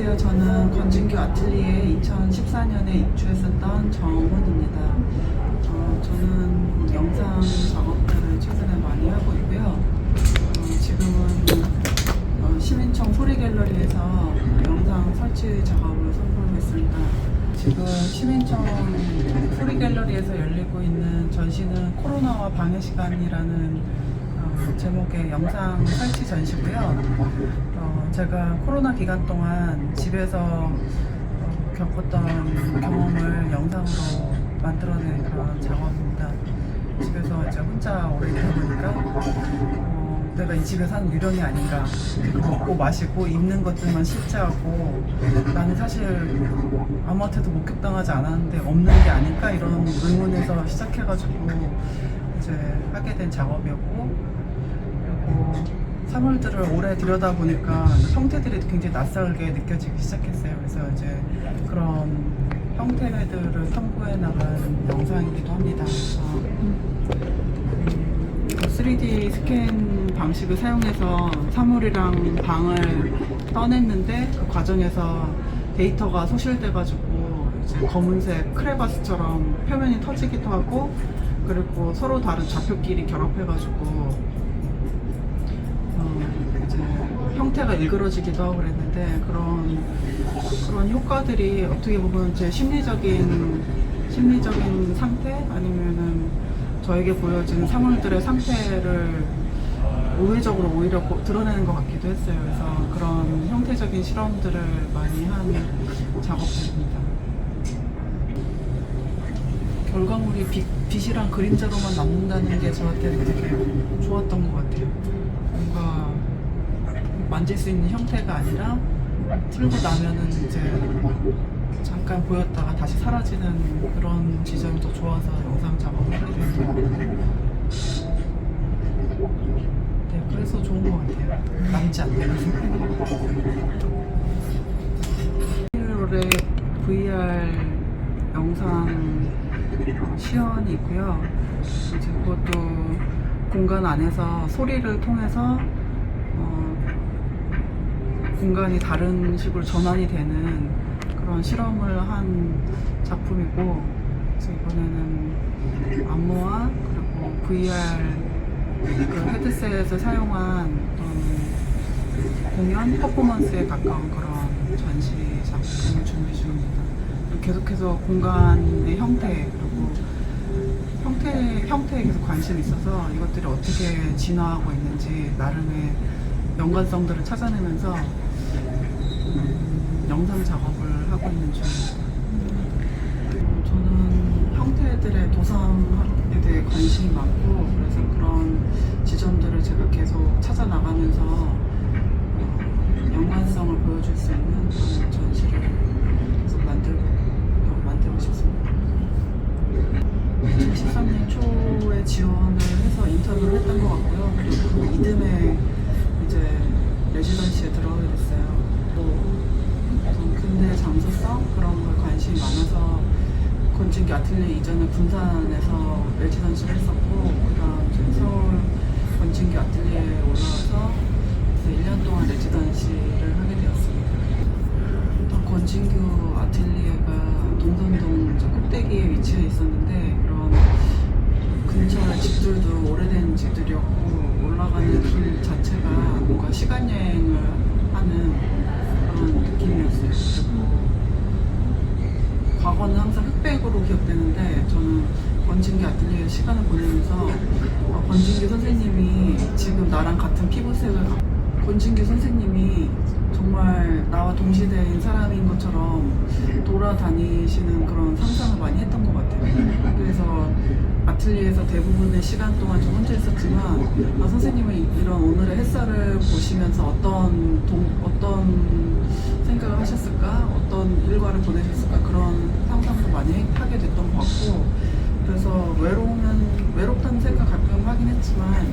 안녕하세요. 저는 건진교 아틀리에 2014년에 입주했었던 정훈입니다. 어, 저는 영상 작업들을 최근에 많이 하고 있고요. 어, 지금은 어, 시민청 소리갤러리에서 영상 설치 작업을 선보이고 있습니다. 지금 시민청 소리갤러리에서 열리고 있는 전시는 코로나와 방해 시간이라는 어, 제목의 영상 설치 전시고요. 어, 제가 코로나 기간 동안 집에서 어, 겪었던 경험을 영상으로 만들어낸 그런 작업입니다. 집에서 이제 혼자 오래 있다 보니까 어, 내가 이 집에 사는 유령이 아닌가 먹고 마시고 입는 것들만 실제하고 나는 사실 아무한테도 목격당하지 않았는데 없는 게 아닐까 이런 의문에서 시작해가지고 이제 하게 된 작업이었고 사물들을 오래 들여다보니까 형태들이 굉장히 낯설게 느껴지기 시작했어요. 그래서 이제 그런 형태들을 탐구해 나간 영상이기도 합니다. 음, 3D 스캔 방식을 사용해서 사물이랑 방을 떠냈는데 그 과정에서 데이터가 소실돼가지고 이제 검은색 크레바스처럼 표면이 터지기도 하고 그리고 서로 다른 좌표끼리 결합해가지고 형태가 일그러지기도 하고 그랬는데 그런 그런 효과들이 어떻게 보면 제 심리적인 심리적인 상태 아니면은 저에게 보여지는 사물들의 상태를 우회적으로 오히려 보- 드러내는 것 같기도 했어요. 그래서 그런 형태적인 실험들을 많이 한 작업들입니다. 결과물이 빛, 빛이랑 그림자로만 남는다는 게 저한테는 되게 좋았던 것 같아요. 만질 수 있는 형태가 아니라 틀고 나면은 이제 잠깐 보였다가 다시 사라지는 그런 지점이 더 좋아서 영상 작업을 하게 됐어요. 네, 그래서 좋은 것 같아요. 남지 않는. 1월에 VR 영상 시연이 있고요. 이제 그것도 공간 안에서 소리를 통해서 어, 공간이 다른 식으로 전환이 되는 그런 실험을 한 작품이고 그래서 이번에는 안무와 그리고 VR 그 헤드셋을 사용한 어떤 공연 퍼포먼스에 가까운 그런 전시 작품을 준비 중입니다. 계속해서 공간의 형태 그리고 형태 형태에 계속 관심이 있어서 이것들이 어떻게 진화하고 있는지 나름의 연관성들을 찾아내면서 음, 영상 작업을 하고 있는 중입니다. 음, 저는 형태들의 도sam에 대해 관심이 많고 그래서 그런 지점들을 제가 계속 찾아 나가면서 어, 연관성을 보여줄 수 있는 그런 전시를 계속 만들고 어, 만들고 싶습니다. 2013년 초에 지원을 해서 인터뷰를 했던 것 같고요. 그리고 그 이듬해 이제 레지던시에 들어가게 됐어요. 또 어떤 근대 장소성 그런 걸 관심이 많아서 건진기 아틀리에 이전에 군산에서 레지던시를 했었고 그다음 이제 서울 건진기 아틀리에에 올라와서 이제 1년 동안 레지던시를 하게 되었습니다. 건진교 아틀리에가 동선동 저 꼭대기에 위치해 있었는데 그런 근처에 집들도 오래된 집들이었고 올라가는 길 자체가 뭔가 시간 여행을 하는 그런 느낌이었어요. 과거는 항상 흑백으로 기억되는데 저는 권진기 아틀리에 시간을 보내면서 어, 권진기 선생님이 지금 나랑 같은 피부색을 갖고 권진기 선생님이 정말 나와 동시대인 사람인 것처럼 돌아다니시는 그런 상상을 많이 했던 것 같아요. 그래서 아틀리에에서 대부분의 시간 동안 좀 혼자 있었지만 아, 선생님은 이런 오늘의 햇살을 보시면서 어떤 동- 어떤 생각을 하셨을까? 어떤 일과를 보내셨을까? 그런 상상도 많이 하게 됐던 것 같고 그래서 외로우면 외롭다는 생각 가끔 하긴 했지만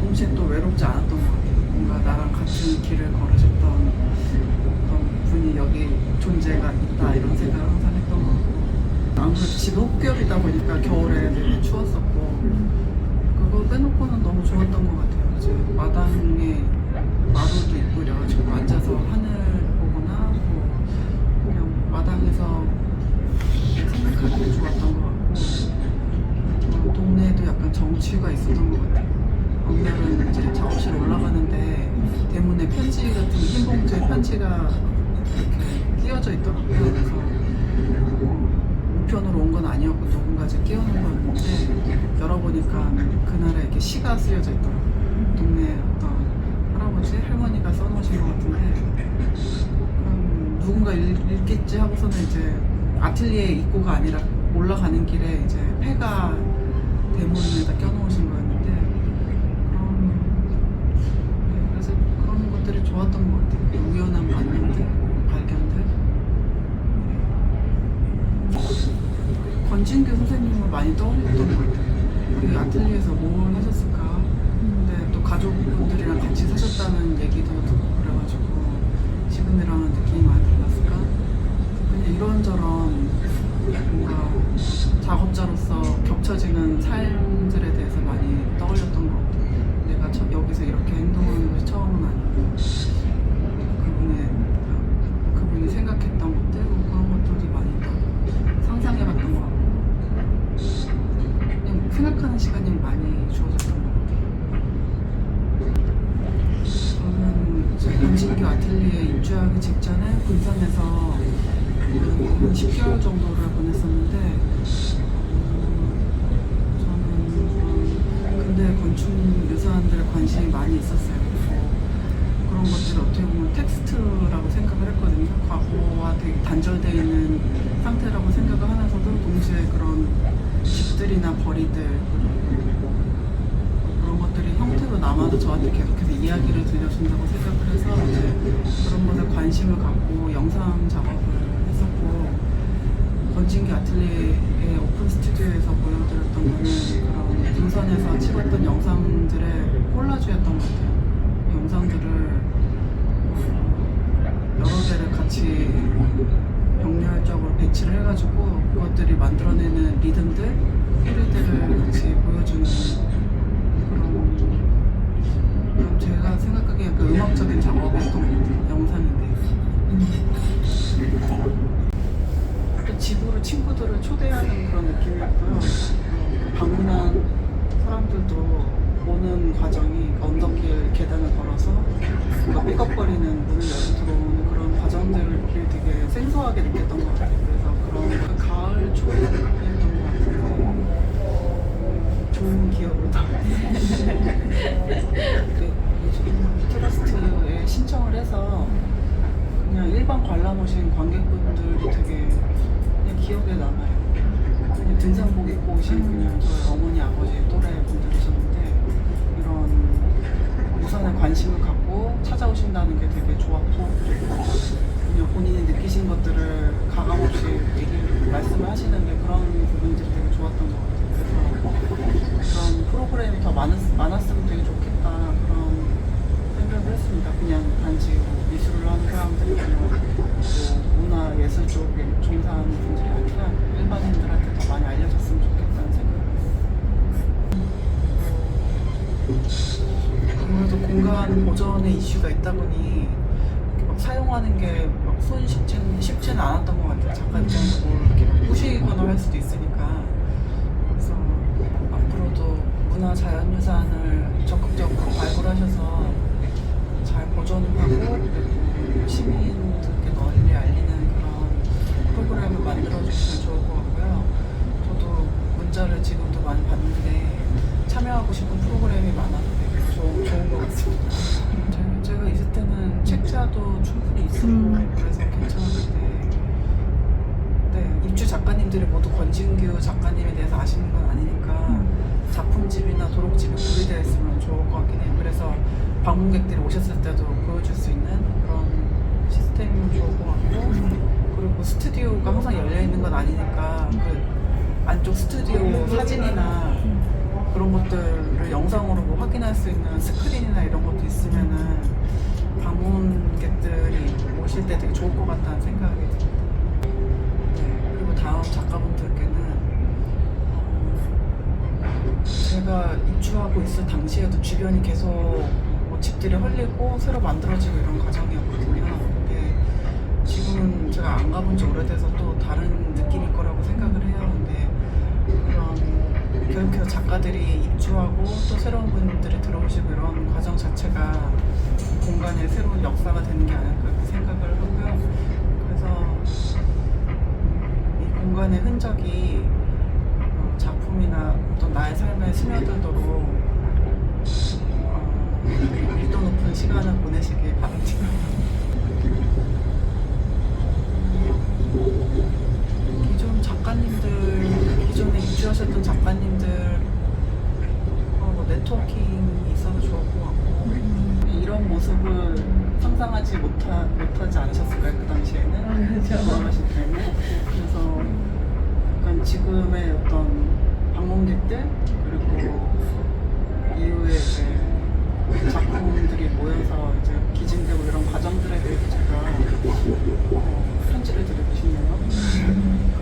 동시에 또 외롭지 않았던 것 같아요. 뭔가 나랑 같은 길을 걸으셨던 어떤 분이 여기 존재가 있다 이런 생각을 항상 했던 것 같고 아무래도 집이 혹겹이다 보니까 겨울에 되게 추웠었고 그거 빼놓고는 너무 좋았던 것 같아요. 이제 마당에 마루도 있고 이래가지고 앉아서 하늘 편지가 이렇게 끼워져 있더라고요. 그래서 우편으로 온 건 아니었고 누군가 이제 끼워놓은 거였는데 열어보니까 그날에 이렇게 시가 쓰여져 있더라고요. 동네 어떤 할아버지, 할머니가 써놓으신 것 같은데 음, 누군가 읽, 읽겠지 하고서는 이제 아틀리에 입고가 아니라 올라가는 길에 이제 폐가 대문에다 껴놓으신 거였는데 그런 네, 그래서 그런 것들이 좋았던 것 같아요. 우연한 만남들, 발견들. 권진규 선생님을 많이 떠올렸던 것 같아요. 그 아틀리에서 뭘 하셨을까? 근데 또 가족분들이랑 같이 사셨다는 얘기도 듣고 지금이랑은 느낌이 많이 달랐을까? 그냥 이런저런 뭔가 작업자로서 겹쳐지는 삶들에 대해서 많이 떠올렸던 것 같아요. 내가 처- 여기서 이렇게 행동하는 것이 처음은 아니고 그분의 그분이 생각했던 것들 그런 것들이 많이 또 상상해봤던 것 같고 그냥 생각하는 시간이 많이 주어졌던 것 같아요. 저는 이제 권진규 아틀리에 입주하기 직전에 군산에서 한 10개월 정도를 보냈었는데 음, 저는 건축 유사한들에 관심이 많이 있었어요. 그런 것들을 어떻게 보면 텍스트라고 생각을 했거든요. 과거와 되게 단절되어 있는 상태라고 생각을 하면서도 동시에 그런 집들이나 거리들 그런 것들이 형태로 남아도 저한테 계속해서 이야기를 들려준다고 생각을 해서 그런 것에 관심을 갖고 영상 작업을 했었고 권진기 아틀리에의 오픈 스튜디오에서 보여드렸던 거는 그런 등산에서 찍었던 영상들의 콜라주였던 것 같아요. 영상들을 여러 개를 같이 병렬적으로 배치를 해가지고 그것들이 만들어내는 리듬들, 소리들을 같이 보여주는 그런 제가 생각하기에 그 음악적인 작업이었던. 영상인데. 또 집으로 친구들을 초대하는 그런 느낌이었고요. 어, 방문한 사람들도 오는 과정이 언덕길 계단을 걸어서 뭔가 삐걱거리는 문을 열고 들어오는 그런 과정들이 되게 생소하게 느꼈던 것 같아요. 그래서 그런 그 가을 초였던 것 같은데 좋은 기억으로 요즘 트러스트에 신청을 해서 그냥 일반 관람 오신 관객 등산복 입고 오신 그냥 저희 어머니 아버지 또래 분들이셨는데 이런 우선에 관심을 갖고 찾아오신다는 게 되게 좋았고 그리고 그냥 본인이 느끼신 것들을 가감 없이 얘기를 말씀을 하시는 게 그런 부분들이 되게 좋았던 것 같아요. 그래서 그런 프로그램이 더 많았, 많았으면 되게 좋겠다 그런 생각을 했습니다. 그냥 단지 뭐 미술을 하는 사람들이나 뭐 문화 예술 쪽에 종사하는 분들이 아니라 일반인들한테 더 많이 알려졌으면 좋겠다는 생각을 했어요. 아무래도 보존의 이슈가 있다 보니 막 사용하는 게 막 손이 쉽지는, 쉽지는 않았던 것 같아요. 뭘 이렇게 부시거나 할 수도 있으니까. 그래서 앞으로도 문화 자연유산을 적극적으로 발굴하셔서 잘 보존하고 시민들께 널리 알리는 그런 프로그램을 만들어주시면 좋을 것 같고요. 음. 그래서 괜찮았는데 네, 입주 작가님들이 모두 권진규 작가님에 대해서 아시는 건 아니니까 작품집이나 도록집이 구비되어 있으면 좋을 것 같긴 해요. 그래서 방문객들이 오셨을 때도 보여줄 수 있는 그런 시스템이면 좋을 것 같고 그리고 스튜디오가 항상 열려 있는 건 아니니까 그 안쪽 스튜디오 사진이나 그런 것들을 영상으로 뭐 확인할 수 있는 스크린이나 이런 것도 있으면은 방문객들이 오실 때 되게 좋을 것 같다는 생각이 듭니다. 네, 그리고 다음 작가분들께는 어, 제가 입주하고 있을 당시에도 주변이 계속 뭐 집들이 헐리고 새로 만들어지고 이런 과정이었거든요. 근데 지금은 제가 안 가본 지 오래돼서 또 다른 느낌일 거라고 생각을 해요. 근데 계속해서 작가들이 입주하고 또 새로운 분들이 들어오시고 이런 과정 자체가 공간에 새로운 역사가 되는 게 아닐까 생각을 하고요. 그래서 이 공간의 흔적이 어, 작품이나 어떤 나의 삶에 스며들도록 어, 밀도 높은 시간을 보내시길 바랍니다. 상상하지 못하, 못하지 않으셨을까요? 그 당시에는. 아, 그렇죠. 공항하실 때는. 그래서 약간 지금의 어떤 방문객들, 그리고 이후에 이제 작품들이 모여서 이제 기증되고 이런 과정들에 대해서 제가 어, 편지를 드리고 싶네요. 음.